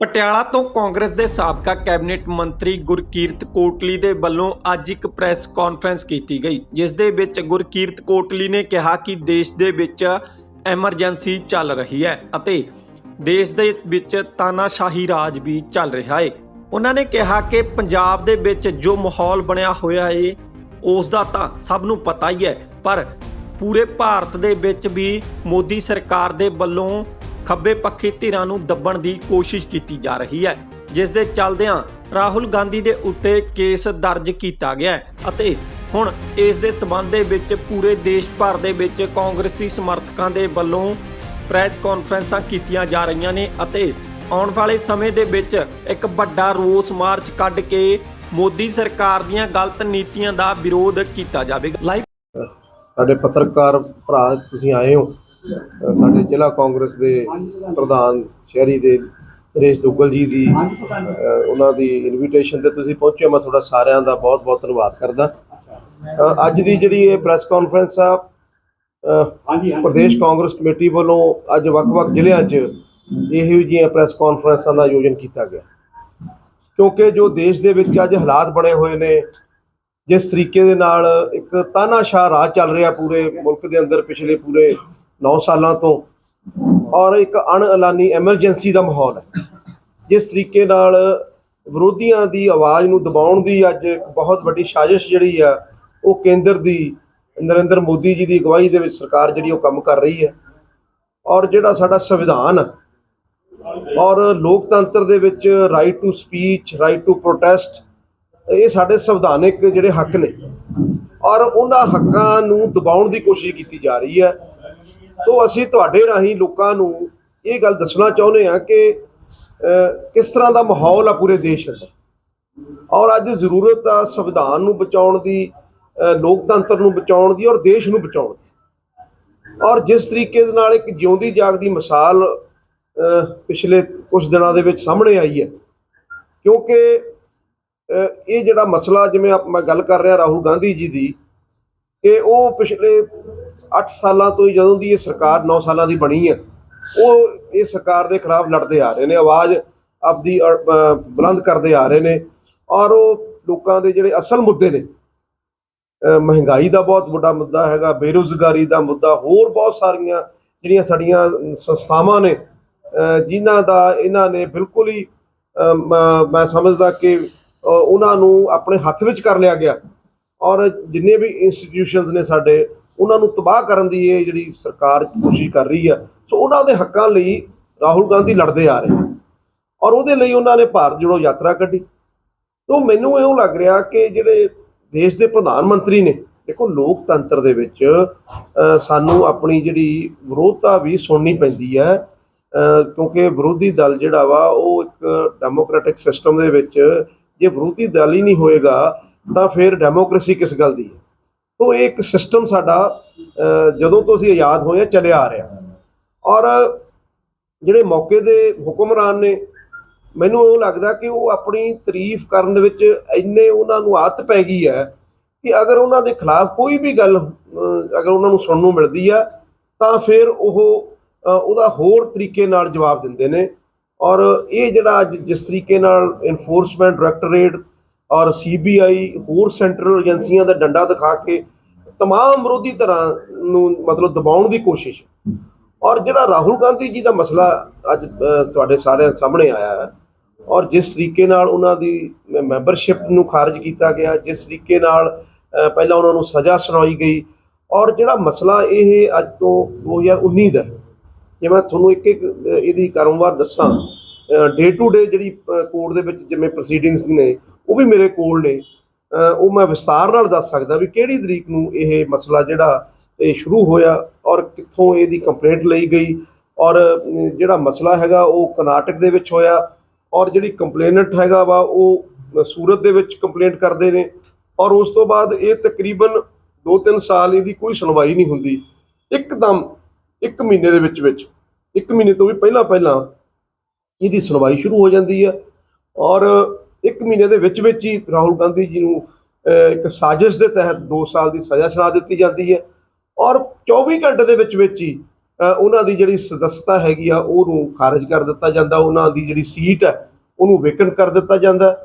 ਪਟਿਆਲਾ ਤੋਂ ਕਾਂਗਰਸ ਦੇ ਸਾਬਕਾ ਕੈਬਨਿਟ ਮੰਤਰੀ ਗੁਰਕੀਰਤ ਕੋਟਲੀ ਦੇ ਵੱਲੋਂ ਅੱਜ ਇੱਕ ਪ੍ਰੈਸ ਕਾਨਫਰੰਸ ਕੀਤੀ ਗਈ, ਜਿਸ ਦੇ ਵਿੱਚ ਗੁਰਕੀਰਤ ਕੋਟਲੀ ਨੇ ਕਿਹਾ ਕਿ ਦੇਸ਼ ਦੇ ਵਿੱਚ ਐਮਰਜੈਂਸੀ ਚੱਲ ਰਹੀ ਹੈ ਅਤੇ ਦੇਸ਼ ਦੇ ਵਿੱਚ ਤਾਨਾਸ਼ਾਹੀ ਰਾਜ ਵੀ ਚੱਲ ਰਿਹਾ ਹੈ। ਉਹਨਾਂ ਨੇ ਕਿਹਾ ਕਿ ਪੰਜਾਬ ਦੇ ਵਿੱਚ ਜੋ ਮਾਹੌਲ ਬਣਿਆ ਹੋਇਆ ਹੈ, ਉਸ ਦਾ ਤਾਂ ਸਭ ਨੂੰ ਪਤਾ ਹੀ ਹੈ, ਪਰ ਪੂਰੇ ਭਾਰਤ ਦੇ ਵਿੱਚ ਵੀ ਮੋਦੀ ਸਰਕਾਰ ਦੇ ਵੱਲੋਂ ਖੱਬੇ ਪੱਖੀ ਧਿਰਾਂ ਨੂੰ ਦੱਬਣ ਦੀ ਕੋਸ਼ਿਸ਼ ਕੀਤੀ ਜਾ ਰਹੀ ਹੈ, ਜਿਸ ਦੇ ਚੱਲਦਿਆਂ ਰਾਹੁਲ ਗਾਂਧੀ ਦੇ ਉੱਤੇ ਕੇਸ ਦਰਜ ਕੀਤਾ ਗਿਆ ਹੈ ਅਤੇ ਹੁਣ ਇਸ ਦੇ ਸਬੰਧ ਦੇ ਵਿੱਚ ਪੂਰੇ ਦੇਸ਼ ਭਰ ਦੇ ਵਿੱਚ ਕਾਂਗਰਸੀ ਸਮਰਥਕਾਂ ਦੇ ਵੱਲੋਂ ਪ੍ਰੈਸ ਕਾਨਫਰੰਸਾਂ ਕੀਤੀਆਂ ਜਾ ਰਹੀਆਂ ਨੇ ਅਤੇ ਆਉਣ ਵਾਲੇ ਸਮੇਂ ਦੇ ਵਿੱਚ ਇੱਕ ਵੱਡਾ ਰੋਸ ਮਾਰਚ ਕੱਢ ਕੇ ਮੋਦੀ ਸਰਕਾਰ ਦੀਆਂ ਗਲਤ ਨੀਤੀਆਂ ਦਾ ਵਿਰੋਧ ਕੀਤਾ ਜਾਵੇਗਾ। ਲਾਈਵ ਸਾਡੇ ਪੱਤਰਕਾਰ ਭਰਾ, ਤੁਸੀਂ ਆਏ ਹੋ। ਸਾਡੇ ਜ਼ਿਲ੍ਹਾ ਕਾਂਗਰਸ ਦੇ ਪ੍ਰਧਾਨ ਸ਼ਹਿਰੀ ਦੇ ਨਰੇਸ਼ ਦੁੱਗਲ ਜੀ ਦੀ ਉਹਨਾਂ ਦੀ ਇਨਵੀਟੇਸ਼ਨ ਤੇ ਤੁਸੀਂ ਪਹੁੰਚੇ ਹੋ। ਮੈਂ ਤੁਹਾਡਾ ਸਾਰਿਆਂ ਦਾ ਬਹੁਤ-ਬਹੁਤ ਧੰਨਵਾਦ ਕਰਦਾ ਅੱਜ ਦੀ ਜਿਹੜੀ ਇਹ ਪ੍ਰੈਸ ਕਾਨਫਰੰਸ ਆ ਪ੍ਰਦੇਸ਼ ਕਾਂਗਰਸ ਕਮੇਟੀ ਵੱਲੋਂ ਅੱਜ ਵੱਖ-ਵੱਖ ਜ਼ਿਲ੍ਹਿਆਂ 'ਚ ਇਹੋ ਜਿਹੀਆਂ ਪ੍ਰੈਸ ਕਾਨਫਰੰਸਾਂ ਦਾ ਆਯੋਜਨ ਕੀਤਾ ਗਿਆ ਕਿਉਂਕਿ ਜੋ ਦੇਸ਼ ਦੇ ਵਿੱਚ ਅੱਜ ਹਾਲਾਤ ਬਣੇ ਹੋਏ ਨੇ, ਜਿਸ ਤਰੀਕੇ ਦੇ ਨਾਲ ਇੱਕ ਤਾਨਾਸ਼ਾਹ ਰਾਜ ਚੱਲ ਰਿਹਾ ਪੂਰੇ ਮੁਲਕ ਦੇ ਅੰਦਰ ਪਿਛਲੇ ਪੂਰੇ 9 ਸਾਲਾਂ ਤੋਂ ਔਰ ਇੱਕ ਅਣਐਲਾਨੀ ਐਮਰਜੈਂਸੀ ਦਾ ਮਾਹੌਲ ਹੈ। ਜਿਸ ਤਰੀਕੇ ਨਾਲ ਵਿਰੋਧੀਆਂ ਦੀ ਆਵਾਜ਼ ਨੂੰ ਦਬਾਉਣ ਦੀ ਅੱਜ ਇੱਕ ਬਹੁਤ ਵੱਡੀ ਸਾਜ਼ਿਸ਼ ਜਿਹੜੀ ਆ, ਉਹ ਕੇਂਦਰ ਦੀ ਨਰਿੰਦਰ ਮੋਦੀ ਜੀ ਦੀ ਅਗਵਾਈ ਦੇ ਵਿੱਚ ਸਰਕਾਰ ਜਿਹੜੀ ਉਹ ਕੰਮ ਕਰ ਰਹੀ ਹੈ। ਔਰ ਜਿਹੜਾ ਸਾਡਾ ਸੰਵਿਧਾਨ ਔਰ ਲੋਕਤੰਤਰ ਦੇ ਵਿੱਚ right to speech right to protest ਇਹ ਸਾਡੇ ਸੰਵਿਧਾਨਿਕ ਜਿਹੜੇ ਹੱਕ ਨੇ। ਔਰ ਉਹਨਾਂ ਹੱਕਾਂ ਨੂੰ ਦਬਾਉਣ ਦੀ ਕੋਸ਼ਿਸ਼ ਕੀਤੀ ਜਾ ਰਹੀ ਹੈ। ਤੋਂ ਅਸੀਂ ਤੁਹਾਡੇ ਰਾਹੀਂ ਲੋਕਾਂ ਨੂੰ ਇਹ ਗੱਲ ਦੱਸਣਾ ਚਾਹੁੰਦੇ ਹਾਂ ਕਿ ਕਿਸ ਤਰ੍ਹਾਂ ਦਾ ਮਾਹੌਲ ਆ ਪੂਰੇ ਦੇਸ਼ ਅੰਦਰ? ਔਰ ਅੱਜ ਜ਼ਰੂਰਤ ਆ ਸੰਵਿਧਾਨ ਨੂੰ ਬਚਾਉਣ ਦੀ ਲੋਕਤੰਤਰ ਨੂੰ ਬਚਾਉਣ ਦੀ ਔਰ ਦੇਸ਼ ਨੂੰ ਬਚਾਉਣ ਦੀ। ਔਰ ਜਿਸ ਤਰੀਕੇ ਦੇ ਨਾਲ ਇੱਕ ਜਿਉਂਦੀ ਜਾਗਦੀ ਮਿਸਾਲ ਪਿਛਲੇ ਕੁਝ ਦਿਨਾਂ ਦੇ ਵਿੱਚ ਸਾਹਮਣੇ ਆਈ ਹੈ। ਕਿਉਂਕਿ ਇਹ ਜਿਹੜਾ ਮਸਲਾ ਜਿਵੇਂ ਮੈਂ ਗੱਲ ਕਰ ਰਿਹਾ ਰਾਹੁਲ ਗਾਂਧੀ ਜੀ ਦੀ, ਕਿ ਉਹ ਪਿਛਲੇ 8 ਸਾਲਾਂ ਤੋਂ ਹੀ ਜਦੋਂ ਦੀ ਇਹ ਸਰਕਾਰ 9 ਸਾਲਾਂ ਦੀ ਬਣੀ ਹੈ ਉਹ ਇਹ ਸਰਕਾਰ ਦੇ ਖਿਲਾਫ ਲੜਦੇ ਆ ਰਹੇ ਨੇ ਆਵਾਜ਼ ਆਪਦੀ ਅ, ਬੁਲੰਦ ਕਰਦੇ ਆ ਰਹੇ ਨੇ ਔਰ ਉਹ ਲੋਕਾਂ ਦੇ ਜਿਹੜੇ ਅਸਲ ਮੁੱਦੇ ਨੇ ਮਹਿੰਗਾਈ ਦਾ ਬਹੁਤ ਵੱਡਾ ਮੁੱਦਾ ਹੈਗਾ ਬੇਰੁਜ਼ਗਾਰੀ ਦਾ ਮੁੱਦਾ ਹੋਰ ਬਹੁਤ ਸਾਰੀਆਂ ਜਿਹੜੀਆਂ ਸਾਡੀਆਂ ਸੰਸਥਾਵਾਂ ਨੇ ਜਿਨ੍ਹਾਂ ਦਾ ਇਹਨਾਂ ਨੇ ਬਿਲਕੁਲ ਹੀ ਮੈਂ ਸਮਝਦਾ ਕਿ ਉਹਨਾਂ ਨੂੰ ਆਪਣੇ ਹੱਥ ਵਿੱਚ ਕਰ ਲਿਆ ਗਿਆ ਔਰ ਜਿੰਨੇ ਵੀ ਇੰਸਟੀਟਿਊਸ਼ਨਸ ਨੇ ਸਾਡੇ ਉਹਨਾਂ ਨੂੰ ਤਬਾਹ ਕਰਨ ਦੀ ਇਹ ਜਿਹੜੀ ਸਰਕਾਰ ਕੋਸ਼ਿਸ਼ ਕਰ ਰਹੀ ਹੈ ਸੋ ਉਹਨਾਂ ਦੇ ਹੱਕਾਂ ਲਈ ਰਾਹੁਲ ਗਾਂਧੀ ਲੜਦੇ ਆ ਰਹੇ ਔਰ ਉਹਦੇ ਲਈ ਉਹਨਾਂ ਨੇ ਭਾਰਤ ਜੋੜੋ ਯਾਤਰਾ ਕੱਢੀ। ਤੋਂ ਮੈਨੂੰ ਇਉਂ ਲੱਗ ਰਿਹਾ ਕਿ ਜਿਹੜੇ ਦੇਸ਼ ਦੇ ਪ੍ਰਧਾਨ ਮੰਤਰੀ ਨੇ, ਦੇਖੋ ਲੋਕਤੰਤਰ ਦੇ ਵਿੱਚ ਸਾਨੂੰ ਆਪਣੀ ਜਿਹੜੀ ਵਿਰੋਧਤਾ ਵੀ ਸੁਣਨੀ ਪੈਂਦੀ ਹੈ। ਕਿਉਂਕਿ ਵਿਰੋਧੀ ਦਲ ਜਿਹੜਾ ਵਾ, ਉਹ ਇੱਕ ਡੈਮੋਕ੍ਰੈਟਿਕ ਸਿਸਟਮ ਦੇ ਵਿੱਚ ਜੇ ਵਿਰੋਧੀ ਦਲ ਹੀ ਨਹੀਂ ਹੋਏਗਾ, ਤਾਂ ਫਿਰ ਡੈਮੋਕ੍ਰੇਸੀ ਕਿਸ ਗੱਲ ਦੀ ਹੈ? ਤੋਂ ਇਹ ਇੱਕ ਸਿਸਟਮ ਸਾਡਾ ਜਦੋਂ ਤੋਂ ਅਸੀਂ ਆਜ਼ਾਦ ਹੋਏ ਹਾਂ ਚੱਲਿਆ ਆ ਰਿਹਾ। ਔਰ ਜਿਹੜੇ ਮੌਕੇ ਦੇ ਹੁਕਮਰਾਨ ਨੇ, ਮੈਨੂੰ ਉਹ ਲੱਗਦਾ ਕਿ ਉਹ ਆਪਣੀ ਤਾਰੀਫ ਕਰਨ ਦੇ ਵਿੱਚ ਇੰਨੇ ਉਹਨਾਂ ਨੂੰ ਆਦਤ ਪੈ ਗਈ ਹੈ ਕਿ ਅਗਰ ਉਹਨਾਂ ਦੇ ਖਿਲਾਫ ਕੋਈ ਵੀ ਗੱਲ ਅਗਰ ਉਹਨਾਂ ਨੂੰ ਸੁਣਨ ਨੂੰ ਮਿਲਦੀ ਆ ਤਾਂ ਫਿਰ ਉਹ ਉਹਦਾ ਹੋਰ ਤਰੀਕੇ ਨਾਲ ਜਵਾਬ ਦਿੰਦੇ ਨੇ। ਔਰ ਇਹ ਜਿਹੜਾ ਅੱਜ ਜਿਸ ਤਰੀਕੇ ਨਾਲ ਇਨਫੋਰਸਮੈਂਟ ਡਾਇਰੈਕਟੋਰੇਟ ਔਰ ਸੀਬੀਆਈ ਹੋਰ ਸੈਂਟਰਲ ਏਜੰਸੀਆਂ ਦਾ ਡੰਡਾ ਦਿਖਾ ਕੇ तमाम ਵਿਰੋਧੀ ਤਰ੍ਹਾਂ ਨੂੰ ਮਤਲਬ ਦਬਾਉਣ ਦੀ ਕੋਸ਼ਿਸ਼ ਔਰ ਜਿਹੜਾ ਰਾਹੁਲ ਗਾਂਧੀ ਜੀ ਦਾ ਮਸਲਾ ਅੱਜ ਅ, ਤੁਹਾਡੇ ਸਾਰਿਆਂ ਸਾਹਮਣੇ ਆਇਆ ਹੈ ਔਰ ਜਿਸ ਤਰੀਕੇ ਨਾਲ ਉਹਨਾਂ ਦੀ ਮੈਂਬਰਸ਼ਿਪ ਨੂੰ ਖਾਰਜ ਕੀਤਾ ਗਿਆ ਜਿਸ ਤਰੀਕੇ ਨਾਲ ਅ, ਪਹਿਲਾਂ ਉਹਨਾਂ ਨੂੰ ਸਜ਼ਾ ਸੁਣਾਈ ਗਈ ਔਰ ਜਿਹੜਾ ਮਸਲਾ ਇਹ ਅੱਜ ਤੋਂ 2019 ਦਾ ਹੈ। ਜੇ ਮੈਂ ਤੁਹਾਨੂੰ ਇੱਕ ਇੱਕ ਅ, ਇਹਦੀ ਕਾਰੋਬਾਰ ਦੱਸਾਂ ਡੇ ਟੂ ਡੇ ਜਿਹੜੀ ਕੋਰਟ ਦੇ ਵਿੱਚ ਜਿਵੇਂ ਪ੍ਰੋਸੀਡਿੰਗਸ ਨੇ ਉਹ ਵੀ ਮੇਰੇ ਕੋਲ ਨੇ। ਉਹ ਮੈਂ ਵਿਸਤਾਰ ਨਾਲ ਦੱਸ ਸਕਦਾ ਵੀ ਕਿਹੜੀ ਤਰੀਕ ਨੂੰ ਇਹ ਮਸਲਾ ਜਿਹੜਾ ਇਹ ਸ਼ੁਰੂ ਹੋਇਆ ਔਰ ਕਿੱਥੋਂ ਇਹਦੀ ਕੰਪਲੇਂਟ ਲਈ ਗਈ ਔਰ ਜਿਹੜਾ ਮਸਲਾ ਹੈਗਾ ਉਹ ਕਰਨਾਟਕ ਦੇ ਵਿੱਚ ਹੋਇਆ ਔਰ ਜਿਹੜੀ ਕੰਪਲੇਨੈਂਟ ਹੈਗਾ ਵਾ ਉਹ ਸੂਰਤ ਦੇ ਵਿੱਚ ਕੰਪਲੇਂਟ ਕਰਦੇ ਨੇ ਔਰ ਉਸ ਤੋਂ ਬਾਅਦ ਇਹ ਤਕਰੀਬਨ 2-3 ਸਾਲ ਇਹਦੀ ਕੋਈ ਸੁਣਵਾਈ ਨਹੀਂ ਹੁੰਦੀ। ਇੱਕਦਮ ਇੱਕ ਮਹੀਨੇ ਦੇ ਵਿੱਚ ਵਿੱਚ, ਇੱਕ ਮਹੀਨੇ ਤੋਂ ਵੀ ਪਹਿਲਾਂ ਪਹਿਲਾਂ ਇਹਦੀ ਸੁਣਵਾਈ ਸ਼ੁਰੂ ਹੋ ਜਾਂਦੀ ਹੈ ਔਰ ਇੱਕ ਮਹੀਨੇ ਦੇ ਵਿੱਚ ਵਿੱਚ ਹੀ ਰਾਹੁਲ ਗਾਂਧੀ ਜੀ ਨੂੰ ਇੱਕ ਸਾਜ਼ਿਸ਼ ਦੇ ਤਹਿਤ 2 ਸਾਲ ਦੀ ਸਜ਼ਾ ਸੁਣਾ ਦਿੱਤੀ ਜਾਂਦੀ ਹੈ ਔਰ 24 ਘੰਟੇ ਦੇ ਵਿੱਚ ਵਿੱਚ ਹੀ ਉਹਨਾਂ ਦੀ ਜਿਹੜੀ ਸਦੱਸਤਾ ਹੈਗੀ ਆ, ਉਹਨੂੰ ਖਾਰਜ ਕਰ ਦਿੱਤਾ ਜਾਂਦਾ, ਉਹਨਾਂ ਦੀ ਜਿਹੜੀ ਸੀਟ ਹੈ, ਉਹਨੂੰ ਵੇਕੈਂਟ ਕਰ ਦਿੱਤਾ ਜਾਂਦਾ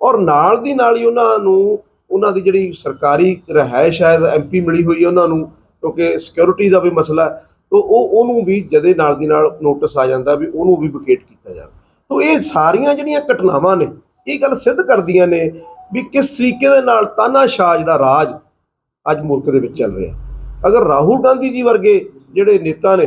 ਔਰ ਨਾਲ ਦੀ ਨਾਲ ਹੀ ਉਹਨਾਂ ਨੂੰ, ਉਹਨਾਂ ਦੀ ਜਿਹੜੀ ਸਰਕਾਰੀ ਰਿਹਾਇਸ਼ ਹੈ ਐਮਪੀ ਮਿਲੀ ਹੋਈ ਹੈ ਉਹਨਾਂ ਨੂੰ, ਕਿਉਂਕਿ ਸਿਕਿਉਰਿਟੀ ਦਾ ਵੀ ਮਸਲਾ ਤੋ ਉਹ, ਉਹਨੂੰ ਵੀ ਜਦੇ ਨਾਲ ਦੀ ਨਾਲ ਨੋਟਿਸ ਆ ਜਾਂਦਾ ਵੀ ਉਹਨੂੰ ਵੀ ਵਿਕੇਟ ਕੀਤਾ ਜਾਵੇ। ਤੋ ਇਹ ਸਾਰੀਆਂ ਜਿਹੜੀਆਂ ਘਟਨਾਵਾਂ ਨੇ ਇਹ ਗੱਲ ਸਿੱਧ ਕਰਦੀਆਂ ਨੇ ਵੀ ਕਿਸ ਤਰੀਕੇ ਦੇ ਨਾਲ ਤਾਨਾਸ਼ਾਹ ਜਿਹੜਾ ਰਾਜ ਅੱਜ ਮੁਲਕ ਦੇ ਵਿੱਚ ਚੱਲ ਰਿਹਾ। ਅਗਰ ਰਾਹੁਲ ਗਾਂਧੀ ਜੀ ਵਰਗੇ ਜਿਹੜੇ ਨੇਤਾ ਨੇ,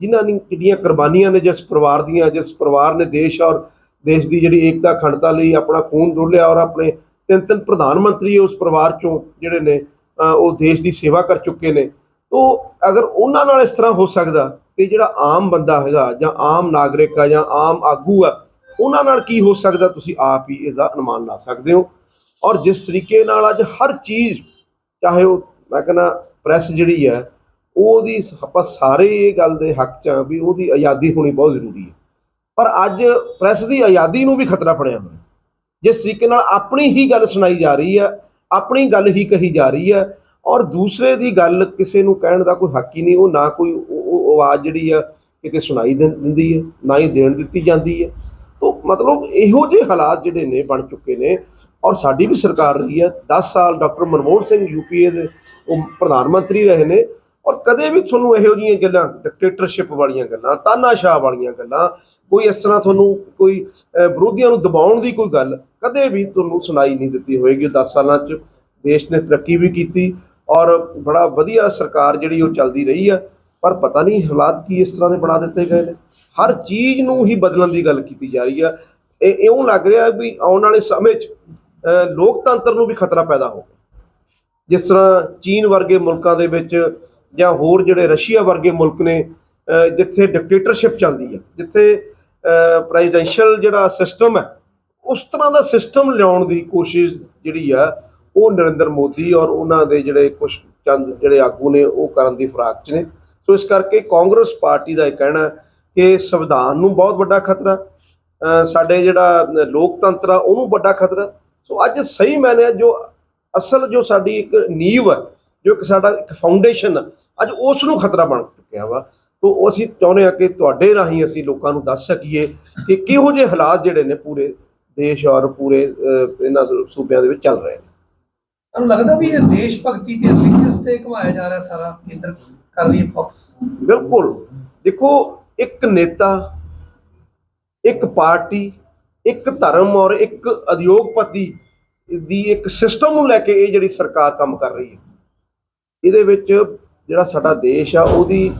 ਜਿਨ੍ਹਾਂ ਨੇ ਕਿੰਨੀਆਂ ਕੁਰਬਾਨੀਆਂ ਨੇ ਜਿਸ ਪਰਿਵਾਰ ਦੀਆਂ, ਜਿਸ ਪਰਿਵਾਰ ਨੇ ਦੇਸ਼ ਔਰ ਦੇਸ਼ ਦੀ ਜਿਹੜੀ ਏਕਤਾ, ਅਖੰਡਤਾ ਲਈ ਆਪਣਾ ਖੂਨ ਡੋਲਿਆ ਔਰ ਆਪਣੇ ਤਿੰਨ ਤਿੰਨ ਪ੍ਰਧਾਨ ਮੰਤਰੀ ਉਸ ਪਰਿਵਾਰ ਚੋਂ ਜਿਹੜੇ ਨੇ ਉਹ ਦੇਸ਼ ਦੀ ਸੇਵਾ ਕਰ ਚੁੱਕੇ ਨੇ। ਤੋ ਅਗਰ ਉਹਨਾਂ ਨਾਲ ਇਸ ਤਰ੍ਹਾਂ ਹੋ ਸਕਦਾ ਤੇ ਜਿਹੜਾ ਆਮ ਬੰਦਾ ਹੈਗਾ ਜਾਂ ਆਮ ਨਾਗਰਿਕ ਆ ਜਾਂ ਆਮ ਆਗੂ ਆ ਉਹਨਾਂ ਨਾਲ ਕੀ ਹੋ ਸਕਦਾ? ਤੁਸੀਂ ਆਪ ਹੀ ਇਹਦਾ ਅਨੁਮਾਨ ਲਾ ਸਕਦੇ ਹੋ। ਔਰ ਜਿਸ ਤਰੀਕੇ ਨਾਲ ਅੱਜ ਹਰ ਚੀਜ਼, ਚਾਹੇ ਉਹ ਮੈਂ ਕਹਿੰਦਾ ਪ੍ਰੈਸ ਜਿਹੜੀ ਹੈ, ਉਹਦੀ ਆਪਾਂ ਸਾਰੇ ਇਹ ਗੱਲ ਦੇ ਹੱਕ ਚ ਆ ਵੀ ਉਹਦੀ ਆਜ਼ਾਦੀ ਹੋਣੀ ਬਹੁਤ ਜ਼ਰੂਰੀ ਹੈ। ਪਰ ਅੱਜ ਪ੍ਰੈਸ ਦੀ ਆਜ਼ਾਦੀ ਨੂੰ ਵੀ ਖਤਰਾ ਬਣਿਆ ਹੋਇਆ ਜਿਸ ਤਰੀਕੇ ਨਾਲ ਆਪਣੀ ਹੀ ਗੱਲ ਸੁਣਾਈ ਜਾ ਰਹੀ ਹੈ, ਆਪਣੀ ਗੱਲ ਹੀ ਕਹੀ ਜਾ ਰਹੀ ਹੈ, ਔਰ ਦੂਸਰੇ ਦੀ ਗੱਲ ਕਿਸੇ ਨੂੰ ਕਹਿਣ ਦਾ ਕੋਈ ਹੱਕ ਹੀ ਨਹੀਂ, ਉਹ ਨਾ ਕੋਈ ਉਹ- ਆਵਾਜ਼ ਜਿਹੜੀ ਆ ਕਿਤੇ ਸੁਣਾਈ ਦਿੰਦੀ ਹੈ, ਨਾ ਹੀ ਦੇਣ ਦਿੱਤੀ ਜਾਂਦੀ ਹੈ। ਤੋਂ ਮਤਲਬ ਇਹੋ ਜਿਹੇ ਹਾਲਾਤ ਜਿਹੜੇ ਨੇ ਬਣ ਚੁੱਕੇ ਨੇ ਔਰ ਸਾਡੀ ਵੀ ਸਰਕਾਰ ਰਹੀ ਹੈ। 10 ਸਾਲ ਡਾਕਟਰ ਮਨਮੋਹਨ ਸਿੰਘ ਯੂਪੀਏ ਦੇ ਉਹ ਪ੍ਰਧਾਨ ਮੰਤਰੀ ਰਹੇ ਨੇ ਔਰ ਕਦੇ ਵੀ ਤੁਹਾਨੂੰ ਇਹੋ ਜਿਹੀਆਂ ਗੱਲਾਂ ਡਿਕਟੇਟਰਸ਼ਿਪ ਵਾਲੀਆਂ ਗੱਲਾਂ, ਤਾਨਾਸ਼ਾਹ ਵਾਲੀਆਂ ਗੱਲਾਂ, ਕੋਈ ਇਸ ਤਰ੍ਹਾਂ ਤੁਹਾਨੂੰ ਕੋਈ ਵਿਰੋਧੀਆਂ ਨੂੰ ਦਬਾਉਣ ਦੀ ਕੋਈ ਗੱਲ ਕਦੇ ਵੀ ਤੁਹਾਨੂੰ ਸੁਣਾਈ ਨਹੀਂ ਦਿੱਤੀ ਹੋਏਗੀ। 10 ਸਾਲਾਂ 'ਚ ਦੇਸ਼ ਨੇ ਤਰੱਕੀ ਵੀ ਕੀਤੀ ਔਰ ਬੜਾ ਵਧੀਆ ਸਰਕਾਰ ਜਿਹੜੀ ਉਹ ਚੱਲਦੀ ਰਹੀ ਆ ਪਰ ਪਤਾ ਨਹੀਂ ਹਾਲਾਤ ਕੀ ਇਸ ਤਰ੍ਹਾਂ ਦੇ ਬਣਾ ਦਿੱਤੇ ਗਏ ਨੇ। ਹਰ ਚੀਜ਼ ਨੂੰ ਹੀ ਬਦਲਣ ਦੀ ਗੱਲ ਕੀਤੀ ਜਾ ਰਹੀ ਆ। ਇਹ ਇਉਂ ਲੱਗ ਰਿਹਾ ਵੀ ਆਉਣ ਵਾਲੇ ਸਮੇਂ 'ਚ ਲੋਕਤੰਤਰ ਨੂੰ ਵੀ ਖਤਰਾ ਪੈਦਾ ਹੋਵੇ ਜਿਸ ਤਰ੍ਹਾਂ ਚੀਨ ਵਰਗੇ ਮੁਲਕਾਂ ਦੇ ਵਿੱਚ ਜਾਂ ਹੋਰ ਜਿਹੜੇ ਰਸ਼ੀਆ ਵਰਗੇ ਮੁਲਕ ਨੇ ਜਿੱਥੇ ਡਿਕਟੇਟਰਸ਼ਿਪ ਚੱਲਦੀ ਹੈ ਜਿੱਥੇ ਪ੍ਰੈਜ਼ੀਡੈਂਸ਼ੀਅਲ ਜਿਹੜਾ ਸਿਸਟਮ ਹੈ ਉਸ ਤਰ੍ਹਾਂ ਦਾ ਸਿਸਟਮ ਲਿਆਉਣ ਦੀ ਕੋਸ਼ਿਸ਼ ਜਿਹੜੀ ਆ, ਉਹ ਨਰਿੰਦਰ ਮੋਦੀ ਔਰ ਉਹਨਾਂ ਦੇ ਜਿਹੜੇ ਕੁਝ ਚੰਦ ਜਿਹੜੇ ਆਗੂ ਨੇ, ਉਹ ਕਰਨ ਦੀ ਫਰਾਕ 'ਚ ਨੇ। ਸੋ ਇਸ ਕਰਕੇ ਕਾਂਗਰਸ ਪਾਰਟੀ ਦਾ ਇਹ ਕਹਿਣਾ ਕਿ ਸੰਵਿਧਾਨ ਨੂੰ ਬਹੁਤ ਵੱਡਾ ਖਤਰਾ ਸਾਡੇ ਜਿਹੜਾ ਲੋਕਤੰਤਰ ਆ, ਉਹਨੂੰ ਵੱਡਾ ਖਤਰਾ। ਸੋ ਅੱਜ ਸਹੀ ਮੈਨੇ ਜੋ ਅਸਲ ਜੋ ਸਾਡੀ ਇੱਕ ਨੀਂਵ ਹੈ ਜੋ ਇੱਕ ਸਾਡਾ ਇੱਕ ਫਾਊਂਡੇਸ਼ਨ ਅੱਜ ਉਸ ਨੂੰ ਖਤਰਾ ਬਣ ਚੁੱਕਿਆ ਵਾ। ਤੋ ਅਸੀਂ ਚਾਹੁੰਦੇ ਹਾਂ ਕਿ ਤੁਹਾਡੇ ਰਾਹੀਂ ਅਸੀਂ ਲੋਕਾਂ ਨੂੰ ਦੱਸ ਸਕੀਏ ਕਿ ਕਿਹੋ ਜਿਹੇ ਹਾਲਾਤ ਜਿਹੜੇ ਨੇ ਪੂਰੇ ਦੇਸ਼ ਔਰ ਪੂਰੇ ਇਹਨਾਂ ਸੂਬਿਆਂ ਦੇ ਵਿੱਚ ਚੱਲ ਰਹੇ ਨੇ। ਤੁਹਾਨੂੰ ਲੱਗਦਾ ਵੀ ਇਹ ਦੇਸ਼ ਭਗਤੀ ਤੇ ਰਿਲੀਜੀਅਸ ਤੇ ਘਮਾਇਆ ਜਾ ਰਿਹਾ ਸਾਰਾ ਕੇਂਦਰ? ਕਰ ਰਹੀ ਹੈ ਫੋਕਸ ਬਿਲਕੁਲ। ਦੇਖੋ, ਇੱਕ ਨੇਤਾ, ਇੱਕ ਪਾਰਟੀ, ਇੱਕ ਧਰਮ ਔਰ ਇੱਕ ਉਦਯੋਗਪਤੀ ਦੀ ਇੱਕ ਸਿਸਟਮ ਨੂੰ ਲੈ ਕੇ ਇਹ ਜਿਹੜੀ ਸਰਕਾਰ ਕੰਮ ਕਰ ਰਹੀ ਹੈ। ਇਹਦੇ ਵਿੱਚ ਜਿਹੜਾ ਸਾਡਾ ਦੇਸ਼ ਆ, ਉਹਦੀ